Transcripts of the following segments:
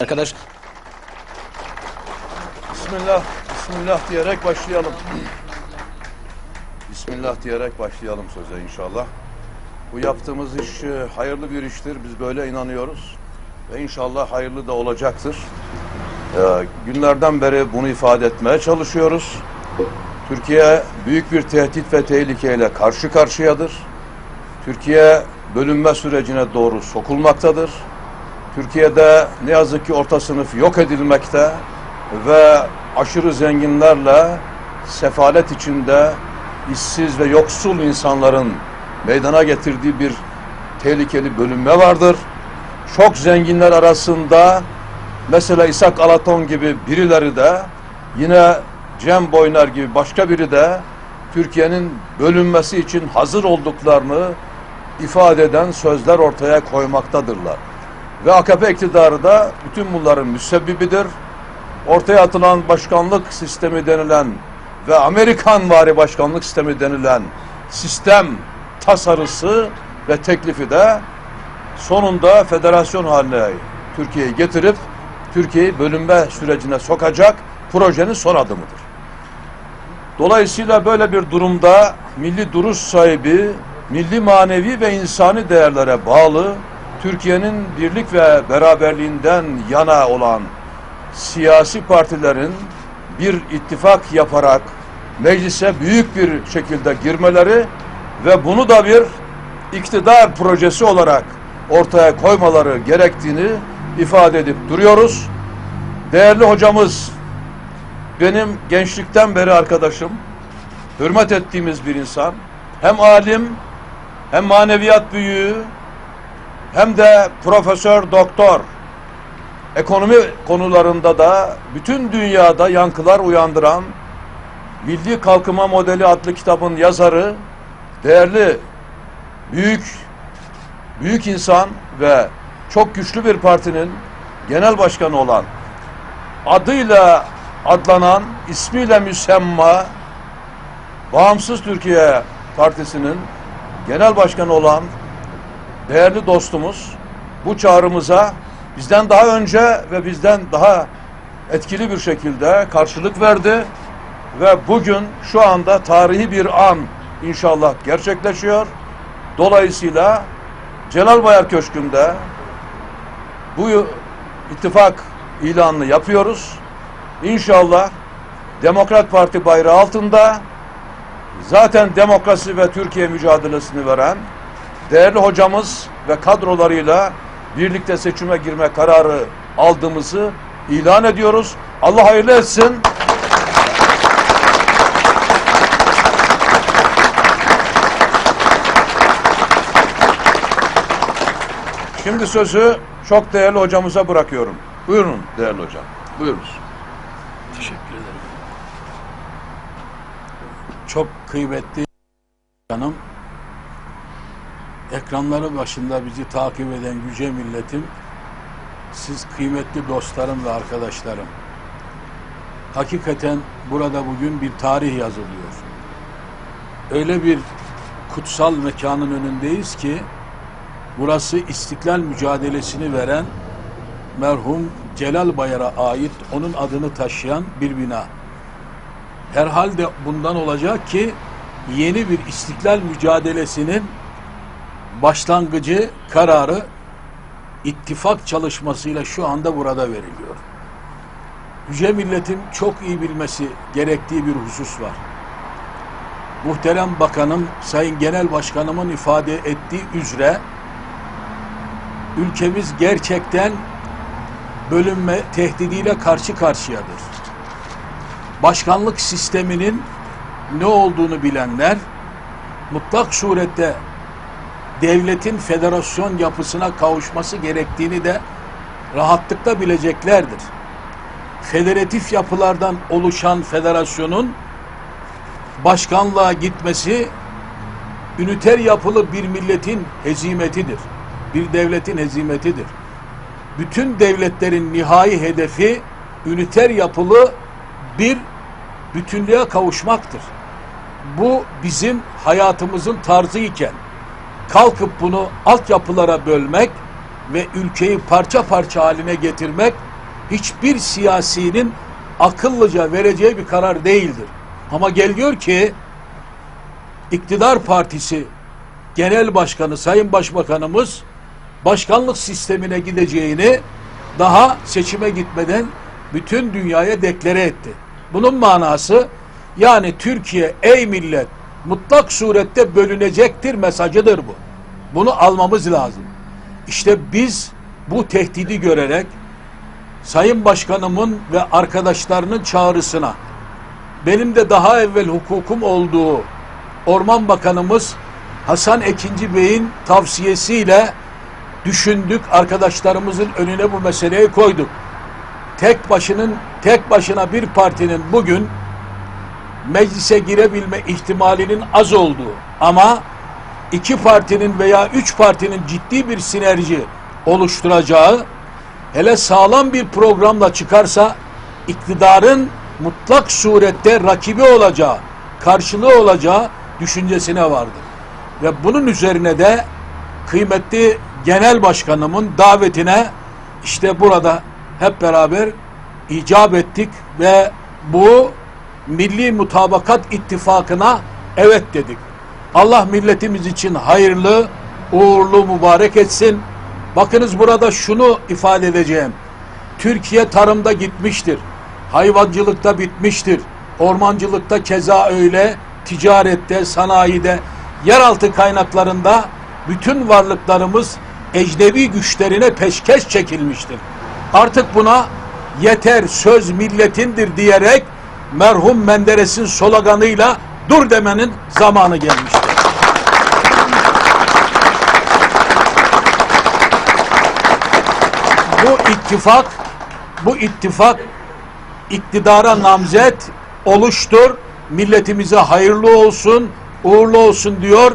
Arkadaş Bismillah, Bismillah diyerek başlayalım. Bismillah diyerek başlayalım söze inşallah. Bu yaptığımız iş e, hayırlı bir iştir. Biz böyle inanıyoruz. Ve inşallah hayırlı da olacaktır. Ee, günlerden beri bunu ifade etmeye çalışıyoruz. Türkiye büyük bir tehdit ve tehlikeyle karşı karşıyadır. Türkiye bölünme sürecine doğru sokulmaktadır. Türkiye'de ne yazık ki orta sınıf yok edilmekte ve aşırı zenginlerle sefalet içinde işsiz ve yoksul insanların meydana getirdiği bir tehlikeli bölünme vardır. Çok zenginler arasında mesela İshak Alaton gibi birileri de yine Cem Boyner gibi başka biri de Türkiye'nin bölünmesi için hazır olduklarını ifade eden sözler ortaya koymaktadırlar. Ve AKP iktidarı da bütün bunların müsebbibidir. Ortaya atılan başkanlık sistemi denilen ve Amerikan vari başkanlık sistemi denilen sistem tasarısı ve teklifi de sonunda federasyon haline Türkiye'yi getirip Türkiye'yi bölünme sürecine sokacak projenin son adımıdır. Dolayısıyla böyle bir durumda milli duruş sahibi, milli manevi ve insani değerlere bağlı Türkiye'nin birlik ve beraberliğinden yana olan siyasi partilerin bir ittifak yaparak meclise büyük bir şekilde girmeleri ve bunu da bir iktidar projesi olarak ortaya koymaları gerektiğini ifade edip duruyoruz. Değerli hocamız benim gençlikten beri arkadaşım, hürmet ettiğimiz bir insan, hem alim hem maneviyat büyüğü hem de profesör doktor. Ekonomi konularında da bütün dünyada yankılar uyandıran Milli Kalkınma Modeli adlı kitabın yazarı değerli büyük büyük insan ve çok güçlü bir partinin genel başkanı olan adıyla adlanan ismiyle müsemma Bağımsız Türkiye Partisi'nin genel başkanı olan değerli dostumuz bu çağrımıza bizden daha önce ve bizden daha etkili bir şekilde karşılık verdi ve bugün şu anda tarihi bir an inşallah gerçekleşiyor. Dolayısıyla Celal Bayar Köşkü'nde bu ittifak ilanını yapıyoruz. İnşallah Demokrat Parti bayrağı altında zaten demokrasi ve Türkiye mücadelesini veren değerli hocamız ve kadrolarıyla birlikte seçime girme kararı aldığımızı ilan ediyoruz. Allah hayırlı etsin. Şimdi sözü çok değerli hocamıza bırakıyorum. Buyurun değerli hocam. Buyurunuz. Teşekkür ederim. Çok kıymetli canım. Ekranları başında bizi takip eden yüce milletim, siz kıymetli dostlarım ve arkadaşlarım. Hakikaten burada bugün bir tarih yazılıyor. Öyle bir kutsal mekanın önündeyiz ki, burası istiklal mücadelesini veren merhum Celal Bayar'a ait onun adını taşıyan bir bina. Herhalde bundan olacak ki yeni bir istiklal mücadelesinin başlangıcı kararı ittifak çalışmasıyla şu anda burada veriliyor. Yüce milletin çok iyi bilmesi gerektiği bir husus var. Muhterem Bakanım, Sayın Genel Başkanımın ifade ettiği üzere ülkemiz gerçekten bölünme tehdidiyle karşı karşıyadır. Başkanlık sisteminin ne olduğunu bilenler mutlak surette devletin federasyon yapısına kavuşması gerektiğini de rahatlıkla bileceklerdir. Federatif yapılardan oluşan federasyonun başkanlığa gitmesi üniter yapılı bir milletin hezimetidir. Bir devletin hezimetidir bütün devletlerin nihai hedefi üniter yapılı bir bütünlüğe kavuşmaktır. Bu bizim hayatımızın tarzı iken kalkıp bunu altyapılara bölmek ve ülkeyi parça parça haline getirmek hiçbir siyasinin akıllıca vereceği bir karar değildir. Ama gel diyor ki iktidar partisi genel başkanı Sayın Başbakanımız başkanlık sistemine gideceğini daha seçime gitmeden bütün dünyaya deklare etti. Bunun manası yani Türkiye ey millet mutlak surette bölünecektir mesajıdır bu. Bunu almamız lazım. İşte biz bu tehdidi görerek Sayın Başkanımın ve arkadaşlarının çağrısına benim de daha evvel hukukum olduğu Orman Bakanımız Hasan Ekinci Bey'in tavsiyesiyle düşündük, arkadaşlarımızın önüne bu meseleyi koyduk. Tek başının tek başına bir partinin bugün meclise girebilme ihtimalinin az olduğu ama iki partinin veya üç partinin ciddi bir sinerji oluşturacağı hele sağlam bir programla çıkarsa iktidarın mutlak surette rakibi olacağı, karşılığı olacağı düşüncesine vardır. Ve bunun üzerine de kıymetli genel başkanımın davetine işte burada hep beraber icap ettik ve bu Milli Mutabakat İttifakı'na evet dedik. Allah milletimiz için hayırlı, uğurlu, mübarek etsin. Bakınız burada şunu ifade edeceğim. Türkiye tarımda gitmiştir. Hayvancılıkta bitmiştir. Ormancılıkta keza öyle. Ticarette, sanayide, yeraltı kaynaklarında bütün varlıklarımız ecnebi güçlerine peşkeş çekilmiştir. Artık buna yeter söz milletindir diyerek merhum Menderes'in sloganıyla dur demenin zamanı gelmiştir. Bu ittifak bu ittifak iktidara namzet oluştur. Milletimize hayırlı olsun, uğurlu olsun diyor.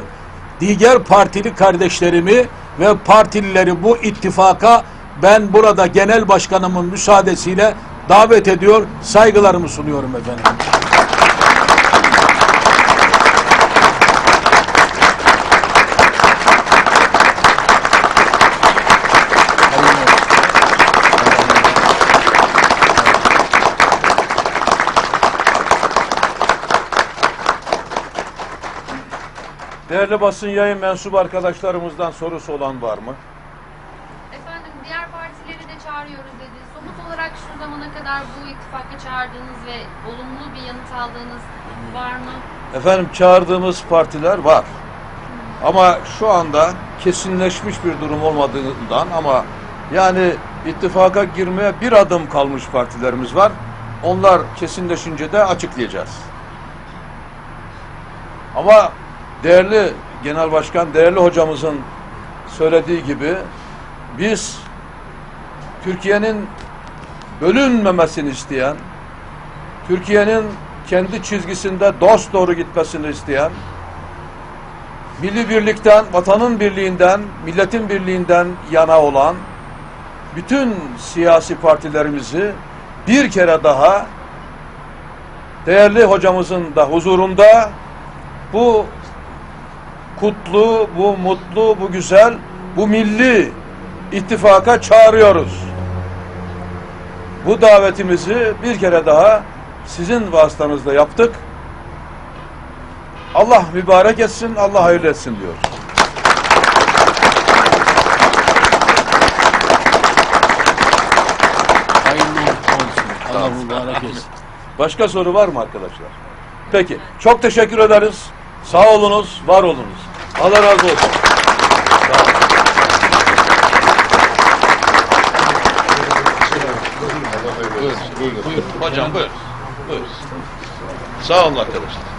Diğer partili kardeşlerimi ve partilileri bu ittifaka ben burada genel başkanımın müsaadesiyle davet ediyor. Saygılarımı sunuyorum efendim. Değerli basın yayın mensup arkadaşlarımızdan sorusu olan var mı? Efendim diğer partileri de çağırıyoruz şu zamana kadar bu ittifaka çağırdığınız ve olumlu bir yanıt aldığınız var mı? Efendim çağırdığımız partiler var. Ama şu anda kesinleşmiş bir durum olmadığından ama yani ittifaka girmeye bir adım kalmış partilerimiz var. Onlar kesinleşince de açıklayacağız. Ama değerli Genel Başkan, değerli hocamızın söylediği gibi biz Türkiye'nin bölünmemesini isteyen, Türkiye'nin kendi çizgisinde dost doğru gitmesini isteyen, milli birlikten, vatanın birliğinden, milletin birliğinden yana olan bütün siyasi partilerimizi bir kere daha değerli hocamızın da huzurunda bu kutlu, bu mutlu, bu güzel, bu milli ittifaka çağırıyoruz. Bu davetimizi bir kere daha sizin vasıtanızla yaptık. Allah mübarek etsin, Allah hayırlı etsin diyor. Allah mübarek etsin. Başka soru var mı arkadaşlar? Peki. Çok teşekkür ederiz. Sağ olunuz, var olunuz. Allah razı olsun. Sağ olun. Hocam buyur. Buyur. Sağ olun arkadaşlar.